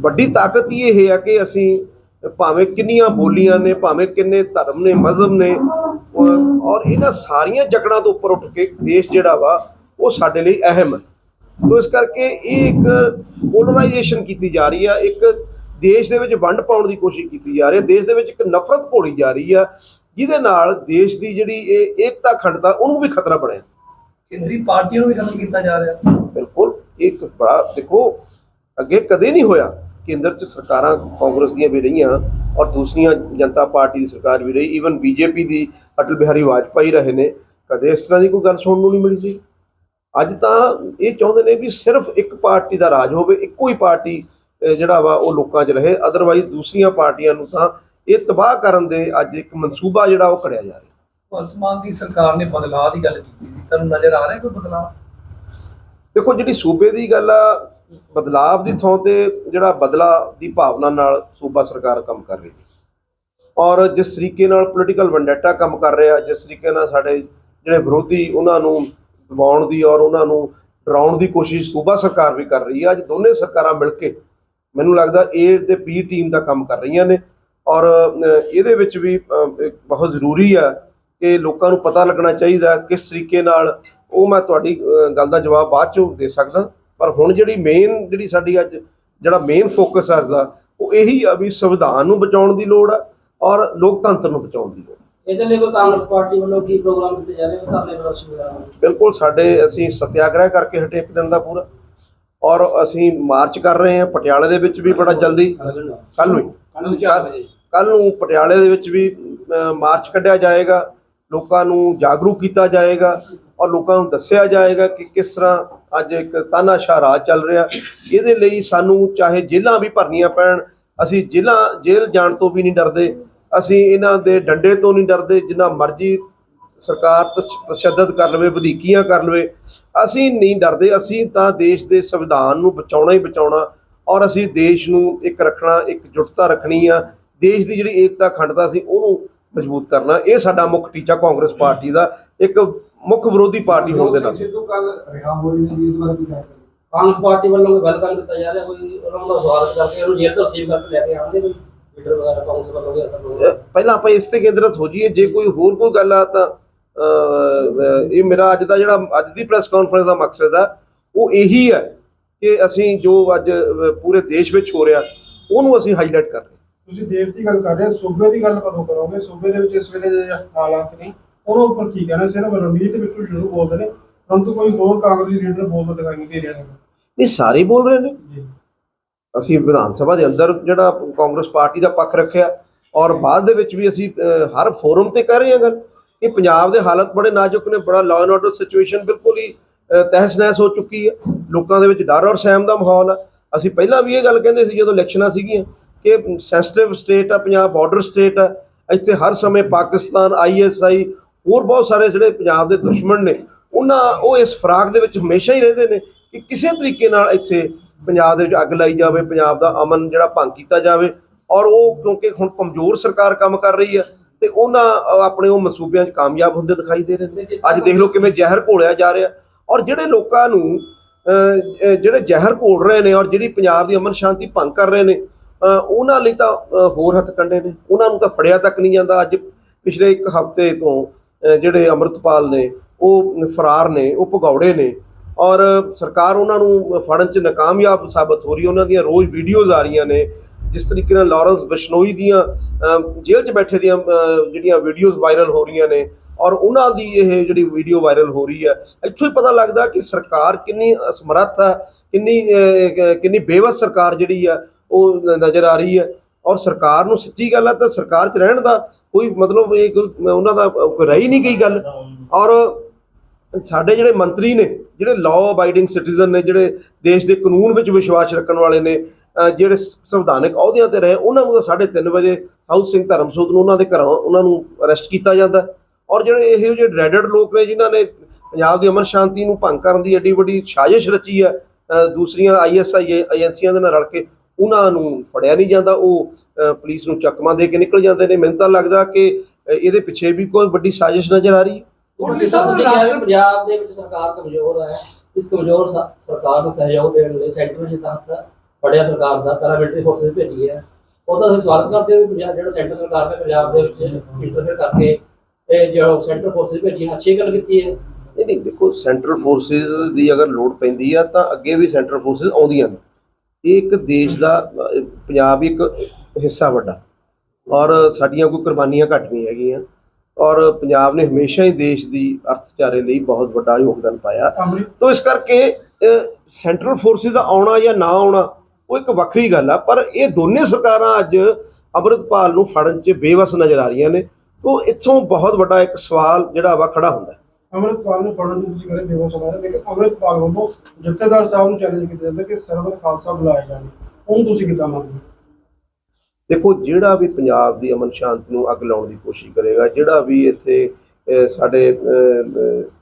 ਵੱਡੀ ਤਾਕਤ ਹੀ ਇਹ ਹੈ ਕਿ ਅਸੀਂ ਭਾਵੇਂ ਕਿੰਨੀਆਂ ਬੋਲੀਆਂ ਨੇ, ਭਾਵੇਂ ਕਿੰਨੇ ਧਰਮ ਨੇ, ਮਜ਼ਹਬ ਨੇ ਔਰ- ਔਰ ਇਹਨਾਂ ਸਾਰੀਆਂ ਜਕੜਾਂ ਤੋਂ ਉੱਪਰ ਉੱਠ ਕੇ ਦੇਸ਼ ਜਿਹੜਾ ਵਾ, ਉਹ ਸਾਡੇ ਲਈ ਅਹਿਮ ਹੈ। ਸੋ ਇਸ ਕਰਕੇ ਇਹ ਇੱਕ ਪੋਲਰਾਈਜੇਸ਼ਨ ਕੀਤੀ ਜਾ ਰਹੀ ਆ ਇੱਕ ਦੇਸ਼ ਦੇ ਵਿੱਚ ਵੰਡ ਪਾਉਣ ਦੀ ਕੋਸ਼ਿਸ਼ ਕੀਤੀ ਜਾ ਰਹੀ ਹੈ ਦੇਸ਼ ਦੇ ਵਿੱਚ ਇੱਕ ਨਫ਼ਰਤ ਘੋਲੀ ਜਾ ਰਹੀ ਆ ਜਿਹਦੇ ਨਾਲ ਦੇਸ਼ ਦੀ ਜਿਹੜੀ ਇਹ ਏਕਤਾ ਅਖੰਡਤਾ ਉਹਨੂੰ ਵੀ ਖਤਰਾ ਬਣਿਆ। ਕੇਂਦਰੀ ਪਾਰਟੀਆਂ ਨੂੰ ਵੀ ਖਤਮ ਕੀਤਾ ਜਾ ਰਿਹਾ। ਬਿਲਕੁਲ ਇੱਕ ਬੜਾ ਦੇਖੋ ਅੱਗੇ ਕਦੇ ਨਹੀਂ ਹੋਇਆ ਕੇਂਦਰ 'ਚ ਸਰਕਾਰਾਂ ਕਾਂਗਰਸ ਦੀਆਂ ਵੀ ਰਹੀਆਂ ਔਰ ਦੂਸਰੀਆਂ ਜਨਤਾ ਪਾਰਟੀ ਦੀ ਸਰਕਾਰ ਵੀ ਰਹੀ ਈਵਨ ਬੀਜੇਪੀ ਦੀ ਅਟਲ ਬਿਹਾਰੀ ਵਾਜਪਾਈ ਰਹੇ ਨੇ। ਕਦੇ ਇਸ ਤਰ੍ਹਾਂ ਦੀ ਕੋਈ ਗੱਲ ਸੁਣਨ ਨੂੰ ਨਹੀਂ ਮਿਲੀ ਸੀ? ਅੱਜ ਤਾਂ ਇਹ ਚਾਹੁੰਦੇ ਨੇ ਵੀ ਸਿਰਫ ਇੱਕ ਪਾਰਟੀ ਦਾ ਰਾਜ ਹੋਵੇ ਇੱਕੋ ਹੀ ਪਾਰਟੀ ਜਿਹੜਾ ਵਾ ਉਹ ਲੋਕਾਂ 'ਚ ਰਹੇ ਅਦਰਵਾਈਜ਼ ਦੂਸਰੀਆਂ ਪਾਰਟੀਆਂ ਨੂੰ ਤਾਂ ਇਹ ਤਬਾਹ ਕਰਨ ਦੇ ਅੱਜ ਇੱਕ ਮਨਸੂਬਾ ਜਿਹੜਾ ਉਹ ਕਰਿਆ ਜਾ ਰਿਹਾ। ਭਗਵੰਤ ਮਾਨ ਦੀ ਸਰਕਾਰ ਨੇ ਬਦਲਾਅ ਦੀ ਗੱਲ ਕੀਤੀ ਸੀ ਤੁਹਾਨੂੰ ਨਜ਼ਰ ਆ ਰਿਹਾ ਕੋਈ ਬਦਲਾਅ? ਦੇਖੋ ਜਿਹੜੀ ਸੂਬੇ ਦੀ ਗੱਲ ਆ ਬਦਲਾਵ ਦੀ ਥਾਂ ਤੇ ਜਿਹੜਾ ਬਦਲਾ ਦੀ ਭਾਵਨਾ ਨਾਲ ਸੂਬਾ ਸਰਕਾਰ ਕੰਮ ਕਰ ਰਹੀ ਹੈ। ਔਰ ਜਿਸ ਤਰੀਕੇ ਨਾਲ ਪੋਲੀਟੀਕਲ ਵੰਡੈਟਾ ਕੰਮ ਕਰ ਰਿਹਾ ਜਿਸ ਤਰੀਕੇ ਨਾਲ ਸਾਡੇ ਜਿਹੜੇ ਵਿਰੋਧੀ ਉਹਨਾਂ ਨੂੰ ਦਬਾਉਣ ਦੀ ਔਰ ਉਹਨਾਂ ਨੂੰ ਡਰਾਉਣ ਦੀ ਕੋਸ਼ਿਸ਼ ਸੂਬਾ ਸਰਕਾਰ ਵੀ ਕਰ ਰਹੀ ਹੈ ਅੱਜ ਦੋਨੇ ਸਰਕਾਰਾਂ ਮਿਲ ਕੇ ਮੈਨੂੰ ਲੱਗਦਾ ਏ ਤੇ ਪੀ ਟੀਮ ਦਾ ਕੰਮ ਕਰ ਰਹੀਆਂ ਨੇ ਔਰ ਇਹਦੇ ਵਿੱਚ ਵੀ ਬਹੁਤ ਜ਼ਰੂਰੀ ਆ ਕਿ ਲੋਕਾਂ ਨੂੰ ਪਤਾ ਲੱਗਣਾ ਚਾਹੀਦਾ ਕਿਸ ਤਰੀਕੇ ਨਾਲ ਉਹ ਮੈਂ ਤੁਹਾਡੀ ਗੱਲ ਦਾ ਜਵਾਬ ਬਾਅਦ ਚੋਂ ਦੇ ਸਕਦਾ। ਪਰ ਹੁਣ ਜਿਹੜੀ ਮੇਨ ਜਿਹੜੀ ਸਾਡੀ ਅੱਜ ਜਿਹੜਾ ਮੇਨ ਫੋਕਸ ਹੈ ਇਸ ਦਾ ਉਹ ਇਹੀ ਆ ਵੀ ਸੰਵਿਧਾਨ ਨੂੰ ਬਚਾਉਣ ਦੀ ਲੋੜ ਆ ਔਰ ਲੋਕਤੰਤਰ ਨੂੰ ਬਚਾਉਣ ਦੀ ਲੋੜ ਇਹਦੇ ਲਈ ਕੋਈ ਕਾਂਗਰਸ ਪਾਰਟੀ ਵੱਲੋਂ ਕੀ ਪ੍ਰੋਗਰਾਮ ਕੀਤੇ ਜਾ ਰਹੇ ਨੇ? ਧਰਨੇ ਪ੍ਰਦਰਸ਼ਨ ਵਗੈਰਾ ਬਿਲਕੁਲ ਸਾਡੇ ਅਸੀਂ ਸਤਿਆਗ੍ਰਹਿ ਕਰਕੇ ਹਟੇ ਇੱਕ ਦਿਨ ਦਾ ਪੂਰਾ। ਔਰ ਅਸੀਂ ਮਾਰਚ ਕਰ ਰਹੇ ਹਾਂ ਪਟਿਆਲੇ ਦੇ ਵਿੱਚ ਵੀ ਬੜਾ ਜਲਦੀ। ਕੱਲ ਨੂੰ ਕੱਲ ਨੂੰ ਪਟਿਆਲੇ ਦੇ ਵਿੱਚ ਵੀ ਮਾਰਚ ਕੱਢਿਆ ਜਾਏਗਾ। ਲੋਕਾਂ ਨੂੰ ਜਾਗਰੂਕ ਕੀਤਾ ਜਾਏਗਾ ਔਰ ਲੋਕਾਂ ਨੂੰ ਦੱਸਿਆ ਜਾਏਗਾ ਕਿ ਕਿਸ ਤਰ੍ਹਾਂ ਅੱਜ ਇੱਕ ਤਾਨਾਸ਼ਾਹ ਰਾਜ ਚੱਲ ਰਿਹਾ। ਇਹਦੇ ਲਈ ਸਾਨੂੰ ਚਾਹੇ ਜੇਲ੍ਹਾਂ ਵੀ ਭਰਨੀਆਂ ਪੈਣ ਅਸੀਂ ਜੇਲ੍ਹਾਂ ਜੇਲ੍ਹ ਜਾਣ ਤੋਂ ਵੀ ਨਹੀਂ ਡਰਦੇ। ਅਸੀਂ ਇਹਨਾਂ ਦੇ ਡੰਡੇ ਤੋਂ ਨਹੀਂ ਡਰਦੇ ਜਿੰਨਾ ਮਰਜ਼ੀ ਸਰਕਾਰ ਤਸ਼- ਤਸ਼ੱਦਦ ਕਰ ਲਵੇ ਵਧੀਕੀਆਂ ਕਰ ਲਵੇ ਅਸੀਂ ਨਹੀਂ ਡਰਦੇ ਅਸੀਂ ਤਾਂ ਦੇਸ਼ ਦੇ ਸੰਵਿਧਾਨ ਨੂੰ ਬਚਾਉਣਾ ਹੀ ਬਚਾਉਣਾ ਔਰ ਅਸੀਂ ਦੇਸ਼ ਨੂੰ ਇੱਕ ਰੱਖਣਾ ਇੱਕ ਜੁਟਤਾ ਰੱਖਣੀ ਆ ਦੇਸ਼ ਦੀ ਜਿਹੜੀ ਏਕਤਾ ਅਖੰਡਤਾ ਸੀ ਉਹਨੂੰ ਮਜ਼ਬੂਤ ਕਰਨਾ ਇਹ ਸਾਡਾ ਮੁੱਖ ਟੀਚਾ ਕਾਂਗਰਸ ਪਾਰਟੀ ਦਾ ਇੱਕ ਮੁੱਖ ਵਿਰੋਧੀ ਪਾਰਟੀ ਹੋਣ ਦੇ ਨਾਲ ਸਿੱਧੂ ਕੱਲ ਰਿਹਾ ਹੋਈ ਨੇ ਜੀ ਇਸ ਬਾਰੇ ਕੀ ਕਹਿ ਕਾਂਗਰਸ ਪਾਰਟੀ ਵੱਲੋਂ ਵੈਲਕਮ ਕੀਤਾ ਜਾ ਰਿਹਾ ਕੋਈ ਉਹਨਾਂ ਦਾ ਸਵਾਗਤ ਕਰਕੇ ਉਹਨੂੰ ਜੇਲ੍ਹ ਤੋਂ ਕਰਕੇ ਲੈ ਕੇ ਆਉਂਦੇ ਕੋਈ? ਲੀਡਰ ਵਗੈਰਾ ਕਾਂਗਰਸ ਵੱਲੋਂ ਵੀ ਅਸਰ ਹੋਊਗਾ ਅਹ ਪਹਿਲਾਂ ਆਪਾਂ ਇਸ ਤੇ ਕੇਂਦਰਿਤ ਹੋ ਜਾਈਏ। ਜੇ ਕੋਈ ਹੋਰ ਕੋਈ ਗੱਲ ਆ ਤਾਂ ਅਹ, ਇਹ ਮੇਰਾ ਅੱਜ ਦਾ ਜਿਹੜਾ ਅੱਜ ਦੀ ਪ੍ਰੈਸ ਕਾਨਫਰੰਸ ਦਾ ਮਕਸਦ ਆ ਉਹ ਇਹੀ ਹੈ ਕਿ ਅਸੀਂ ਜੋ ਅੱਜ ਅਹ, ਪੂਰੇ ਦੇਸ਼ ਵਿੱਚ ਹੋ ਰਿਹਾ ਉਹਨੂੰ ਅਸੀਂ ਹਾਈਲਾਈਟ ਕਰ ਰਹੇ ਹਾਂ। ਤੁਸੀਂ ਦੇਸ਼ ਦੀ ਗੱਲ ਕਰ ਰਹੇ ਹੋ ਸੂਬੇ ਦੀ ਗੱਲ ਕਦੋਂ ਕਰੋਗੇ? ਸੂਬੇ ਦੇ ਵਿੱਚ ਇਸ ਵੇਲੇ ਦੇ ਹਾਲਾਤ ਨਹੀਂ ਉਹਨਾਂ ਉੱਪਰ ਕੀ ਕਹਿਣਾ? ਸਿਰਫ ਰਣਜੀਤ ਬਿੱਟੂ ਜ਼ਰੂਰ ਬੋਲਦੇ ਨੇ ਪਰੰਤੂ ਕੋਈ ਹੋਰ ਕਾਂਗਰਸੀ ਲੀਡਰ ਬੋਲਦਾ ਦਿਖਾਈ ਨਹੀਂ ਦੇ ਰਿਹਾ ਹੈ ਨਹੀਂ ਸਾਰੇ ਹੀ ਬੋਲ ਰਹੇ ਨੇ। ਜੀ। ਅਸੀਂ ਵਿਧਾਨ ਸਭਾ ਦੇ ਅੰਦਰ ਜਿਹੜਾ ਕਾਂਗਰਸ ਪਾਰਟੀ ਦਾ ਪੱਖ ਰੱਖਿਆ ਔਰ ਬਾਅਦ ਦੇ ਵਿੱਚ ਵੀ ਅਸੀਂ ਹਰ ਫੋਰਮ ਤੇ ਕਰ ਰਹੇ ਹਾਂ ਗੱਲ ਕਿ ਪੰਜਾਬ ਦੇ ਹਾਲਤ ਬੜੇ ਨਾਜ਼ੁਕ ਨੇ, ਬੜਾ ਲਾਅ ਐਂਡ ਆਰਡਰ ਸਿਚੁਏਸ਼ਨ ਬਿਲਕੁਲ ਹੀ ਤਹਿਸ ਨਹਿਸ ਹੋ ਚੁੱਕੀ ਹੈ। ਲੋਕਾਂ ਦੇ ਵਿੱਚ ਡਰ ਔਰ ਸਹਿਮ ਦਾ ਮਾਹੌਲ ਆ। ਅਸੀਂ ਪਹਿਲਾਂ ਵੀ ਇਹ ਗੱਲ ਕਹਿੰਦੇ ਸੀ ਜਦੋਂ ਇਲੈਕਸ਼ਨਾਂ ਸੀਗੀਆਂ ਕਿ ਸੈਂਸਿਟਿਵ ਸਟੇਟ ਆ, ਪੰਜਾਬ ਬਾਰਡਰ ਸਟੇਟ ਆ। ਇੱਥੇ ਹਰ ਸਮੇਂ ਪਾਕਿਸਤਾਨ ਆਈਐਸਆਈ ਹੋਰ ਬਹੁਤ ਸਾਰੇ ਜਿਹੜੇ ਪੰਜਾਬ ਦੇ ਦੁਸ਼ਮਣ ਨੇ, ਉਹਨਾਂ ਉਹ ਇਸ ਫਰਾਕ ਦੇ ਵਿੱਚ ਹਮੇਸ਼ਾ ਹੀ ਰਹਿੰਦੇ ਨੇ ਕਿ ਕਿਸੇ ਤਰੀਕੇ ਨਾਲ ਇੱਥੇ ਪੰਜਾਬ ਦੇ ਵਿੱਚ ਅੱਗ ਲਾਈ ਜਾਵੇ ਪੰਜਾਬ ਦਾ ਅਮਨ ਜਿਹੜਾ ਭੰਗ ਕੀਤਾ ਜਾਵੇ ਔਰ ਉਹ ਕਿਉਂਕਿ ਹੁਣ ਕਮਜ਼ੋਰ ਸਰਕਾਰ ਕੰਮ ਕਰ ਰਹੀ ਹੈ ਤੇ ਉਹਨਾਂ ਆਪਣੇ ਉਹ ਮਸੂਬਿਆਂ 'ਚ ਕਾਮਯਾਬ ਹੁੰਦੇ ਦਿਖਾਈ ਦੇ ਰਹੇ ਨੇ। ਅੱਜ ਦੇਖ ਲਓ ਕਿਵੇਂ ਜ਼ਹਿਰ ਘੋਲਿਆ ਜਾ ਰਿਹਾ। ਔਰ ਜਿਹੜੇ ਲੋਕਾਂ ਨੂੰ ਅਹ, ਜਿਹੜੇ ਜ਼ਹਿਰ ਘੋਲ ਰਹੇ ਨੇ ਔਰ ਜਿਹੜੀ ਪੰਜਾਬ ਦੀ ਅਮਨ ਸ਼ਾਂਤੀ ਭੰਗ ਕਰ ਰਹੇ ਨੇ ਅਹ, ਉਹਨਾਂ ਲਈ ਤਾਂ ਹੋਰ ਹੱਥ ਕੰਡੇ ਨੇ। ਉਹਨਾਂ ਨੂੰ ਤਾਂ ਫੜਿਆ ਤੱਕ ਨਹੀਂ ਜਾਂਦਾ। ਅੱਜ ਪਿਛਲੇ ਇੱਕ ਹਫ਼ਤੇ ਤੋਂ ਜਿਹੜੇ ਅੰਮ੍ਰਿਤਪਾਲ ਨੇ ਉਹ ਫਰਾਰ ਨੇ ਉਹ ਭਗੌੜੇ ਨੇ ਔਰ ਸਰਕਾਰ ਉਹਨਾਂ ਨੂੰ ਫੜਨ 'ਚ ਨਾਕਾਮਯਾਬ ਸਾਬਤ ਹੋ ਰਹੀ ਉਹਨਾਂ ਦੀਆਂ ਰੋਜ਼ ਵੀਡੀਓਜ਼ ਆ ਰਹੀਆਂ ਨੇ, ਜਿਸ ਤਰੀਕੇ ਨਾਲ ਲਾਰੈਂਸ ਬਿਸ਼ਨੋਈ ਦੀਆਂ ਜੇਲ੍ਹ 'ਚ ਬੈਠੇ ਦੀਆਂ ਜਿਹੜੀਆਂ ਵੀਡੀਓਜ਼ ਵਾਇਰਲ ਹੋ ਰਹੀਆਂ ਨੇ ਔਰ ਉਹਨਾਂ ਦੀ ਇਹ ਜਿਹੜੀ ਵੀਡੀਓ ਵਾਇਰਲ ਹੋ ਰਹੀ ਹੈ, ਇੱਥੋਂ ਹੀ ਪਤਾ ਲੱਗਦਾ ਕਿ ਸਰਕਾਰ ਕਿੰਨੀ ਅਸਮਰੱਥ ਹੈ, ਕਿੰਨੀ ਕਿੰਨੀ ਬੇਵਸ ਸਰਕਾਰ ਜਿਹੜੀ ਆ ਉਹ ਨਜ਼ਰ ਆ ਰਹੀ ਹੈ। ਔਰ ਸਰਕਾਰ ਨੂੰ ਸੱਚੀ ਗੱਲ ਹੈ ਤਾਂ ਸਰਕਾਰ 'ਚ ਰਹਿਣ ਦਾ ਕੋਈ ਮਤਲਬ ਇਹ ਉਹਨਾਂ ਦਾ, ਕੋਈ ਰਹਿ ਹੀ ਨਹੀਂ ਗਈ ਗੱਲ। ਔਰ ਸਾਡੇ ਜਿਹੜੇ ਮੰਤਰੀ ਨੇ, ਜਿਹੜੇ ਲਾਅ ਅਬਾਈਡਿੰਗ ਸਿਟੀਜ਼ਨ ਨੇ, ਜਿਹੜੇ ਦੇਸ਼ ਦੇ ਕਾਨੂੰਨ ਵਿੱਚ ਵਿਸ਼ਵਾਸ ਰੱਖਣ ਵਾਲੇ ਨੇ ਜਿਹੜੇ ਸ- ਸੰਵਿਧਾਨਕ ਅਹੁਦਿਆਂ ਤੇ ਰਹੇ, ਉਹਨਾਂ ਨੂੰ ਤਾਂ 3:30 ਵਜੇ ਸਾਊਥ ਸਿੰਘ ਧਰਮਸੋਤ ਨੂੰ ਉਹਨਾਂ ਦੇ ਘਰਾਂ, ਉਹਨਾਂ ਨੂੰ ਅਰੈਸਟ ਕੀਤਾ ਜਾਂਦਾ ਔਰ ਜਿਹੜੇ ਇਹੋ ਜਿਹੇ ਡਰੈਡਡ ਲੋਕ ਨੇ, ਜਿਨ੍ਹਾਂ ਨੇ ਪੰਜਾਬ ਦੀ ਅਮਨ ਸ਼ਾਂਤੀ ਨੂੰ ਭੰਗ ਕਰਨ ਦੀ ਐਡੀ ਵੱਡੀ ਸਾਜ਼ਿਸ਼ ਰਚੀ ਹੈ, ਅਹ ਦੂਸਰੀਆਂ ਆਈਐਸਆਈ ਏਜੰਸੀਆਂ ਦੇ ਨਾਲ ਰਲ ਕੇ ਉਹਨਾਂ ਨੂੰ ਫੜਿਆ ਨਹੀਂ ਜਾਂਦਾ, ਉਹ ਪੁਲਿਸ ਨੂੰ ਚੱਕਮਾ ਦੇ ਕੇ ਨਿਕਲ ਜਾਂਦੇ ਨੇ। ਮੈਨੂੰ ਤਾਂ ਲੱਗਦਾ ਕਿ ਇਹਦੇ ਪਿੱਛੇ ਵੀ ਕੋਈ ਵੱਡੀ ਸਾਜ਼ਿਸ਼ ਨਜ਼ਰ ਆ ਰਹੀ ਹੈ। ਮੁਰਲੀ ਸਾਹਿਬ ਰਾਸ਼ਟਰ ਪੰਜਾਬ ਦੇ ਵਿੱਚ ਸਰਕਾਰ ਕਮਜ਼ੋਰ ਹੈ। ਇਸ ਕਮਜ਼ੋਰ ਸਰਕਾਰ ਨੂੰ ਸਹਿਯੋਗ ਦੇਣ ਲਈ ਸੈਂਟਰ ਦੇ ਤਹਿਤ ਫੜਿਆ ਸਰਕਾਰ ਦਾ ਪੈਰਾਮਿਲਟਰੀ ਫੋਰਸਸ ਭੇਜੀ ਹੈ। ਉਹਦਾ ਅਸੀਂ ਸਵਾਗਤ ਕਰਦੇ ਹਾਂ ਪੰਜਾਬ ਜਿਹੜਾ ਸੈਂਟਰ ਸਰਕਾਰ ਨੇ ਪੰਜਾਬ ਦੇ ਵਿੱਚ ਇੰਟਰਫੇਅਰ ਕਰਕੇ ਇਹ ਜਿਹੜਾ ਸੈਂਟਰ ਫੋਰਸਸ ਭੇਜੀਆਂ ਅੱਛੀ ਗੱਲ ਕੀਤੀ ਹੈ। ਨਹੀਂ ਨਹੀਂ ਦੇਖੋ ਸੈਂਟਰਲ ਫੋਰਸਿਸ ਦੀ ਅਗਰ ਲੋੜ ਪੈਂਦੀ ਆ ਤਾਂ ਅੱਗੇ ਵੀ ਸੈਂਟਰਲ ਫੋਰਸਿਸ ਆਉਂਦੀਆਂ ਨੇ। ਇਹ ਇੱਕ ਦੇਸ਼ ਦਾ ਪੰਜਾਬ ਇੱਕ ਹਿੱਸਾ ਵੱਡਾ। ਔਰ ਸਾਡੀਆਂ ਕੋਈ ਕੁਰਬਾਨੀਆਂ ਘੱਟ ਨਹੀਂ ਹੈਗੀਆਂ। ਔਰ ਪੰਜਾਬ ਨੇ ਹਮੇਸ਼ਾ ਹੀ ਦੇਸ਼ ਦੀ ਅਰਥਚਾਰੇ ਲਈ ਬਹੁਤ ਵੱਡਾ ਯੋਗਦਾਨ ਪਾਇਆ ਤੋ ਇਸ ਕਰਕੇ ਸੈਂਟਰਲ ਫੋਰਸਿਸ ਦਾ ਆਉਣਾ ਜਾਂ ਨਾ ਆਉਣਾ ਉਹ ਇੱਕ ਵੱਖਰੀ ਗੱਲ ਆ ਪਰ ਇਹ ਦੋਨੇ ਸਰਕਾਰਾਂ ਅੱਜ ਅੰਮ੍ਰਿਤਪਾਲ ਨੂੰ ਫੜਨ 'ਚ ਬੇਵਸ ਨਜ਼ਰ ਆ ਰਹੀਆਂ ਨੇ ਤੋ ਇੱਥੋਂ ਬਹੁਤ ਵੱਡਾ ਇੱਕ ਸਵਾਲ ਜਿਹੜਾ ਵਾ ਖੜਾ ਹੁੰਦਾ ਹੈ। ਅੰਮ੍ਰਿਤਪਾਲ ਨੂੰ ਫੜਨ ਨੂੰ ਤੁਸੀਂ ਕਹਿੰਦੇ ਬੇਵਸ ਹੋਣਾ ਲੇਕਿਨ ਅੰਮ੍ਰਿਤਪਾਲ ਵੱਲੋਂ ਜਥੇਦਾਰ ਸਾਹਿਬ ਨੂੰ ਚੈਲੰਜ ਕੀਤਾ ਜਾਂਦਾ ਕਿ ਸਰਵਨ ਖਾਲਸਾ ਬੁਲਾਇਆ ਜਾਵੇ ਉਹਨੂੰ ਤੁਸੀਂ ਕਿੱਦਾਂ ਮੰਨਦੇ ਹੋ? ਦੇਖੋ, ਜਿਹੜਾ ਵੀ ਪੰਜਾਬ ਦੀ ਅਮਨ ਸ਼ਾਂਤੀ ਨੂੰ ਅੱਗ ਲਾਉਣ ਦੀ ਕੋਸ਼ਿਸ਼ ਕਰੇਗਾ, ਜਿਹੜਾ ਵੀ ਇੱਥੇ ਸਾਡੇ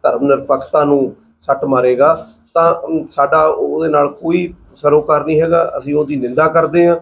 ਧਰਮ ਨਿਰਪੱਖਤਾ ਨੂੰ ਸੱਟ ਮਾਰੇਗਾ, ਤਾਂ ਸਾਡਾ ਉਹਦੇ ਨਾਲ ਕੋਈ ਸਰੋਕਾਰ ਨਹੀਂ ਹੈਗਾ, ਅਸੀਂ ਉਹਦੀ ਨਿੰਦਾ ਕਰਦੇ ਹਾਂ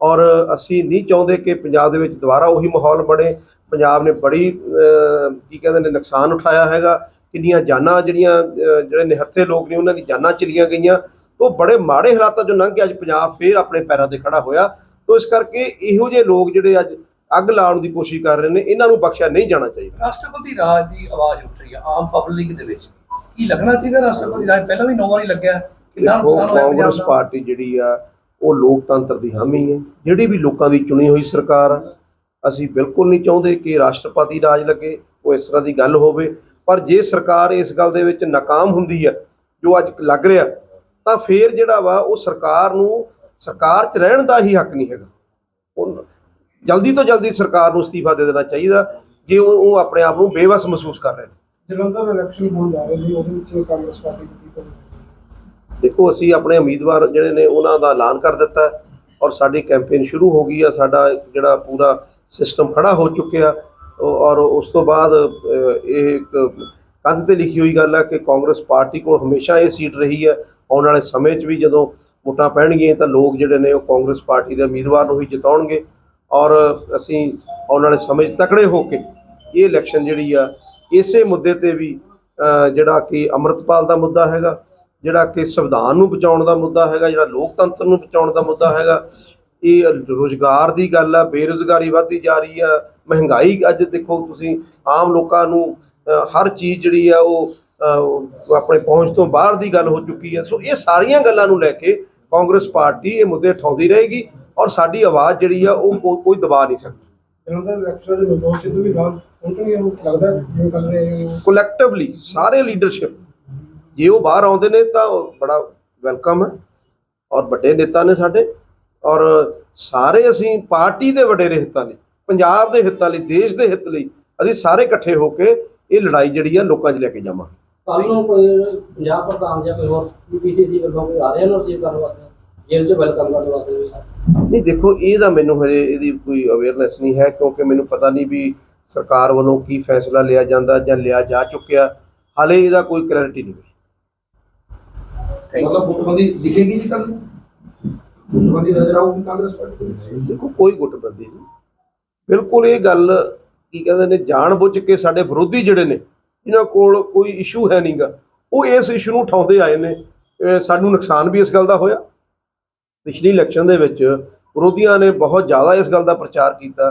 ਔਰ ਅਸੀਂ ਨਹੀਂ ਚਾਹੁੰਦੇ ਕਿ ਪੰਜਾਬ ਦੇ ਵਿੱਚ ਦੁਬਾਰਾ ਉਹੀ ਮਾਹੌਲ ਬਣੇ। ਪੰਜਾਬ ਨੇ ਬੜੀ ਕੀ ਕਹਿੰਦੇ ਨੇ, ਨੁਕਸਾਨ ਉਠਾਇਆ ਹੈਗਾ। ਕਿੰਨੀਆਂ ਜਾਨਾਂ ਜਿਹੜੀਆਂ ਜਿਹੜੇ ਨਿਹੱਥੇ ਲੋਕ ਨੇ, ਉਹਨਾਂ ਦੀ ਜਾਨਾਂ ਚਲੀਆਂ ਗਈਆਂ। ਉਹ ਬੜੇ ਮਾੜੇ ਹਾਲਾਤਾਂ ਚੋਂ ਲੰਘ ਕੇ ਅੱਜ ਪੰਜਾਬ ਫੇਰ ਆਪਣੇ ਪੈਰਾਂ ਤੇ ਖੜਾ ਹੋਇਆ। ਤੋ ਇਸ ਕਰਕੇ ਇਹੋ ਜਿਹੇ ਲੋਕ ਜਿਹੜੇ ਅੱਜ ਅੱਗ ਲਾਉਣ ਦੀ ਕੋਸ਼ਿਸ਼ ਕਰ ਰਹੇ ਨੇ ਇਹਨਾਂ ਨੂੰ ਬਖਸ਼ਿਆ ਨਹੀਂ ਜਾਣਾ ਚਾਹੀਦਾ। ਰਾਸ਼ਟਰਪਤੀ ਰਾਜ ਦੀ ਆਵਾਜ਼ ਉੱਠ ਰਹੀ ਹੈ ਆਮ ਪਬਲਿਕ ਦੇ ਵਿੱਚ। ਕੀ ਲੱਗਣਾ ਚਾਹੀਦਾ ਰਾਸ਼ਟਰਪਤੀ ਰਾਜ? ਪਹਿਲਾਂ ਵੀ ਨੌ ਵਾਰੀ ਲੱਗਿਆ ਕਿੰਨਾ ਨੁਕਸਾਨ ਹੋਇਆ ਕਾਂਗਰਸ ਪਾਰਟੀ ਜਿਹੜੀ ਆ ਉਹ ਲੋਕਤੰਤਰ ਦੀ ਹਾਮੀ ਹੈ। ਜਿਹੜੀ ਵੀ ਲੋਕਾਂ ਦੀ ਚੁਣੀ ਹੋਈ ਸਰਕਾਰ ਆ ਅਸੀਂ ਬਿਲਕੁਲ ਨਹੀਂ ਚਾਹੁੰਦੇ ਕਿ ਰਾਸ਼ਟਰਪਤੀ ਰਾਜ ਲੱਗੇ ਉਹ ਇਸ ਤਰ੍ਹਾਂ ਦੀ ਗੱਲ ਹੋਵੇ। ਪਰ ਜੇ ਸਰਕਾਰ ਇਸ ਗੱਲ ਦੇ ਵਿੱਚ ਨਾਕਾਮ ਹੁੰਦੀ ਹੈ ਜੋ ਅੱਜ ਲੱਗ ਰਿਹਾ ਤਾਂ ਫੇਰ ਜਿਹੜਾ ਵਾ ਉਹ ਸਰਕਾਰ ਨੂੰ ਸਰਕਾਰ 'ਚ ਰਹਿਣ ਦਾ ਹੀ ਹੱਕ ਨਹੀਂ ਹੈਗਾ। ਉਹ ਜਲਦੀ ਤੋਂ ਜਲਦੀ ਸਰਕਾਰ ਨੂੰ ਅਸਤੀਫਾ ਦੇ ਦੇਣਾ ਚਾਹੀਦਾ ਜੇ ਉਹ ਉਹ ਆਪਣੇ ਆਪ ਨੂੰ ਬੇਵਸ ਮਹਿਸੂਸ ਕਰ ਰਹੇ ਨੇ। ਜਲੰਧਰ ਇਲੈਕਸ਼ਨ ਹੋਣ ਜਾ ਰਹੇ ਨੇ ਉਹਦੇ ਵਿੱਚ ਕਾਂਗਰਸ ਪਾਰਟੀ ਦੀ ਦੇਖੋ ਅਸੀਂ ਆਪਣੇ ਉਮੀਦਵਾਰ ਜਿਹੜੇ ਨੇ ਉਹਨਾਂ ਦਾ ਐਲਾਨ ਕਰ ਦਿੱਤਾ ਔਰ ਸਾਡੀ ਕੈਂਪੇਨ ਸ਼ੁਰੂ ਹੋ ਗਈ ਆ ਸਾਡਾ ਜਿਹੜਾ ਪੂਰਾ ਸਿਸਟਮ ਖੜਾ ਹੋ ਚੁੱਕਿਆ ਔਰ ਉਸ ਤੋਂ ਬਾਅਦ ਇਹ ਇੱਕ ਕੰਧ ਤੇ ਲਿਖੀ ਹੋਈ ਗੱਲ ਹੈ ਕਿ ਕਾਂਗਰਸ ਪਾਰਟੀ ਕੋਲ ਹਮੇਸ਼ਾ ਇਹ ਸੀਟ ਰਹੀ ਹੈ। ਆਉਣ ਵਾਲੇ ਸਮੇਂ 'ਚ ਵੀ ਜਦੋਂ ਵੋਟਾਂ ਪੈਣਗੀਆਂ ਤਾਂ ਲੋਕ ਜਿਹੜੇ ਨੇ ਉਹ ਕਾਂਗਰਸ ਪਾਰਟੀ ਦੇ ਉਮੀਦਵਾਰ ਨੂੰ ਹੀ ਜਿਤਾਉਣਗੇ। ਔਰ ਅਸੀਂ ਆਉਣ ਵਾਲੇ ਸਮੇਂ 'ਚ ਤਕੜੇ ਹੋ ਕੇ ਇਹ ਇਲੈਕਸ਼ਨ ਜਿਹੜੀ ਆ, ਇਸੇ ਮੁੱਦੇ ਤੇ ਵੀ ਜਿਹੜਾ ਕਿ ਅੰਮ੍ਰਿਤਪਾਲ ਦਾ ਮੁੱਦਾ ਹੈਗਾ, ਜਿਹੜਾ ਕਿ ਸੰਵਿਧਾਨ ਨੂੰ ਬਚਾਉਣ ਦਾ ਮੁੱਦਾ ਹੈਗਾ, ਜਿਹੜਾ ਲੋਕਤੰਤਰ ਨੂੰ ਬਚਾਉਣ ਦਾ ਮੁੱਦਾ ਹੈਗਾ, ਇਹ ਰੋਜ਼ਗਾਰ ਦੀ ਗੱਲ ਆ, ਬੇਰੁਜ਼ਗਾਰੀ ਵੱਧਦੀ ਜਾ ਰਹੀ ਆ, ਮਹਿੰਗਾਈ ਅੱਜ ਦੇਖੋ ਤੁਸੀਂ ਆਮ ਲੋਕਾਂ ਨੂੰ ਹਰ ਚੀਜ਼ ਜਿਹੜੀ ਆ ਉਹ ਆਪਣੇ ਪਹੁੰਚ ਤੋਂ ਬਾਹਰ ਦੀ ਗੱਲ ਹੋ ਚੁੱਕੀ ਹੈ ਸੋ ਇਹ ਸਾਰੀਆਂ ਗੱਲਾਂ ਨੂੰ ਲੈ ਕੇ ਕਾਂਗਰਸ ਪਾਰਟੀ ਇਹ ਮੁੱਦੇ ਉਠਾਉਂਦੀ ਰਹੇਗੀ ਔਰ ਸਾਡੀ ਆਵਾਜ਼ ਜਿਹੜੀ ਆ ਉਹ ਕੋਈ ਦਬਾ ਨਹੀਂ ਸਕਦੀ। ਜਲੰਧਰ ਇਲੈਕਸ਼ਨ ਦੇ ਨਵਜੋਤ ਸਿੱਧੂ ਵੀ ਨਾਲ ਪਹੁੰਚਣਗੇ ਉਹ ਲੱਗਦਾ ਹੈ ਜਿਵੇਂ ਕਰ ਰਹੇ ਕੋਲੈਕਟਿਵਲੀ ਸਾਰੇ ਲੀਡਰਸ਼ਿਪ ਜੇ ਉਹ ਬਾਹਰ ਆਉਂਦੇ ਨੇ ਤਾਂ ਉਹ ਬੜਾ ਵੈਲਕਮ ਹੈ ਔਰ ਵੱਡੇ ਨੇਤਾ ਨੇ ਸਾਡੇ ਔਰ ਸਾਰੇ ਅਸੀਂ ਪਾਰਟੀ ਦੇ ਵਡੇਰੇ ਹਿੱਤਾਂ ਲਈ ਪੰਜਾਬ ਦੇ ਹਿੱਤਾਂ ਲਈ ਦੇਸ਼ ਦੇ ਹਿੱਤ ਲਈ ਅਸੀਂ ਸਾਰੇ ਇਕੱਠੇ ਹੋ ਕੇ ਇਹ ਲੜਾਈ ਜਿਹੜੀ ਆ ਲੋਕਾਂ 'ਚ ਲੈ ਕੇ ਜਾਵਾਂਗੇ। ਕੱਲ ਨੂੰ ਕੋਈ ਪੰਜਾਬ ਪ੍ਰਧਾਨ ਜਾਂ ਕੋਈ ਹੋਰ ਪੀਸੀਸੀ ਵੱਲੋਂ ਕੋਈ ਆ ਰਿਹਾ ਨਾ ਰਿਸੀਵ ਕਰਨ ਵਾਸਤੇ? ਜੇਲ੍ਹ 'ਚ ਵੈਲਕਮ ਕਰਨ ਵਾਸਤੇ ਵੀ? ਨਹੀਂ ਦੇਖੋ ਇਹਦਾ ਮੈਨੂੰ ਹਜੇ ਇਹਦੀ ਕੋਈ ਅਵੇਅਰਨੈਸ ਨਹੀਂ ਹੈ ਕਿਉਂਕਿ ਮੈਨੂੰ ਪਤਾ ਨਹੀਂ ਵੀ ਸਰਕਾਰ ਵੱਲੋਂ ਕੀ ਫੈਸਲਾ ਲਿਆ ਜਾਂਦਾ ਜਾਂ ਲਿਆ ਜਾ ਚੁੱਕਿਆ। ਹਾਲੇ ਇਹਦਾ ਕੋਈ ਕਲੈਰਿਟੀ ਨਹੀਂ ਮਤਲਬ ਗੁੱਟਬੰਦੀ ਦਿਖੇਗੀ ਜੀ ਕੱਲ ਗੁੱਟਬੰਦੀ ਨਜ਼ਰ ਆਊਗੀ ਕਾਂਗਰਸ ਪਾਰਟੀ ਦੇਖੋ ਕੋਈ ਗੁੱਟਬੰਦੀ ਨਹੀਂ। ਬਿਲਕੁਲ ਇਹ ਗੱਲ ਕੀ ਕਹਿੰਦੇ ਨੇ ਜਾਣ ਬੁੱਝ ਕੇ ਸਾਡੇ ਵਿਰੋਧੀ ਜਿਹੜੇ ਨੇ ਇਹਨਾਂ ਕੋਲ ਕੋਈ ਇਸ਼ੂ ਹੈ ਨਹੀਂਗਾ ਉਹ ਇਸ ਇਸ਼ੂ ਨੂੰ ਉਠਾਉਂਦੇ ਆਏ ਨੇ। ਸਾਨੂੰ ਨੁਕਸਾਨ ਵੀ ਇਸ ਗੱਲ ਦਾ ਹੋਇਆ। ਪਿਛਲੀ ਇਲੈਕਸ਼ਨ ਦੇ ਵਿੱਚ ਵਿਰੋਧੀਆਂ ਨੇ ਬਹੁਤ ਜ਼ਿਆਦਾ ਇਸ ਗੱਲ ਦਾ ਪ੍ਰਚਾਰ ਕੀਤਾ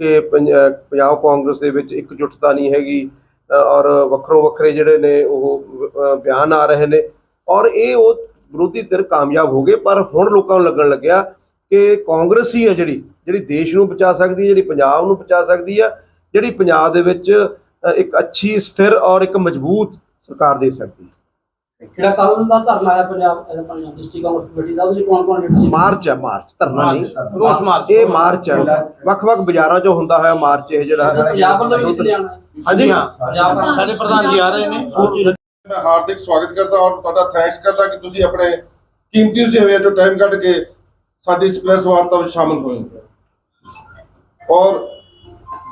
ਕਿ ਪੰਜਾਬ ਕਾਂਗਰਸ ਦੇ ਵਿੱਚ ਇਕਜੁੱਟਤਾ ਨਹੀਂ ਹੈਗੀ ਔਰ ਵੱਖਰੋ ਵੱਖਰੇ ਜਿਹੜੇ ਨੇ ਉਹ ਬਿਆਨ ਆ ਰਹੇ ਨੇ। ਔਰ ਇਹ ਉਹ ਵਿਰੋਧੀ ਧਿਰ ਕਾਮਯਾਬ ਹੋ ਗਏ, ਪਰ ਹੁਣ ਲੋਕਾਂ ਨੂੰ ਲੱਗਣ ਲੱਗਿਆ ਕਿ ਕਾਂਗਰਸ ਹੀ ਹੈ ਜਿਹੜੀ ਜਿਹੜੀ ਦੇਸ਼ ਨੂੰ ਬਚਾ ਸਕਦੀ ਹੈ, ਜਿਹੜੀ ਪੰਜਾਬ ਨੂੰ ਬਚਾ ਸਕਦੀ ਹੈ, ਜਿਹੜੀ ਪੰਜਾਬ ਦੇ ਵਿੱਚ ਇੱਕ ਅੱਛੀ ਸਥਿਰ ਔਰ ਇੱਕ ਮਜ਼ਬੂਤ ਸਰਕਾਰ ਦੇ ਸਕਦੀ ਹੈ। ਜਿਹੜਾ ਕੱਲ ਦਾ ਧਰਨਾ ਆਇਆ ਪੰਜਾਬ ਪੰਜਾਬ ਡਿਸਟ੍ਰਿਕਟ ਕਾਂਗਰਸ ਕਮੇਟੀ ਦਾ ਉਹਦੇ 'ਚ ਕੌਣ ਕੌਣ ਡਿਪਟੀ ਮਾਰਚ ਹੈ ਮਾਰਚ ਧਰਨਾ ਨਹੀਂ। ਰੋਸ ਮਾਰਚ। ਇਹ ਮਾਰਚ ਹੈ। ਵੱਖ-ਵੱਖ ਬਾਜ਼ਾਰਾਂ 'ਚੋਂ ਹੁੰਦਾ ਹੋਇਆ ਮਾਰਚ ਇਹ ਜਿਹੜਾ ਪੰਜਾਬ ਵੱਲੋਂ ਵੀ ਇਸ ਲਿਆਣਾ ਹੈ ਹਾਂਜੀ ਹਾਂ। ਪੰਜਾਬ ਵੱਲੋਂ ਸਾਡੇ ਪ੍ਰਧਾਨ ਜੀ ਆ ਰਹੇ ਨੇ। ਮੈਂ ਹਾਰਦਿਕ ਸਵਾਗਤ ਕਰਦਾ ਔਰ ਤੁਹਾਡਾ ਥੈਂਕਸ ਕਰਦਾ ਕਿ ਤੁਸੀਂ ਆਪਣੇ ਕੀਮਤੀ ਰੁਝੇਵੇਂ ਚੋਂ ਟਾਈਮ ਕੱਢ ਕੇ ਸਾਡੀ ਇਸ ਪ੍ਰੈਸ ਵਾਰਤਾ ਵਿੱਚ ਸ਼ਾਮਲ ਹੋਏ ਔਰ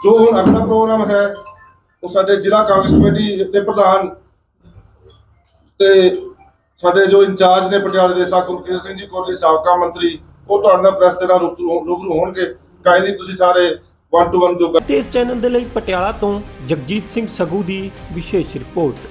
ਜੋ ਹੁਣ ਅਗਲਾ ਪ੍ਰੋਗਰਾਮ ਹੈ ਉਹ ਸਾਡੇ ਜ਼ਿਲ੍ਹਾ ਕਾਂਗਰਸ ਕਮੇਟੀ ਦੇ ਪ੍ਰਧਾਨ ਤੇ ਸਾਡੇ ਜੋ ਇੰਚਾਰਜ ਨੇ ਪਟਿਆਲੇ ਦੇ ਸਾਹ ਗੁਰਕੀਰਤ ਸਿੰਘ ਜੀ ਕੋਲੀ ਸਾਬਕਾ ਮੰਤਰੀ, ਉਹ ਤੁਹਾਡੇ ਨਾਲ ਪ੍ਰੈਸ ਦੇ ਨਾਲ ਰੂਬਰੂ ਰੂਬਰੂ ਹੋਣਗੇ। ਕਾਇਨੀ ਤੁਸੀਂ ਸਾਰੇ ਵਨ ਟੂ ਵਨ ਜੋ ਤੇ ਇਸ ਚੈਨਲ ਦੇ ਲਈ ਪਟਿਆਲਾ ਤੋਂ ਜਗਜੀਤ ਸਿੰਘ ਸਗੂ ਦੀ ਵਿਸ਼ੇਸ਼ ਰਿਪੋਰਟ।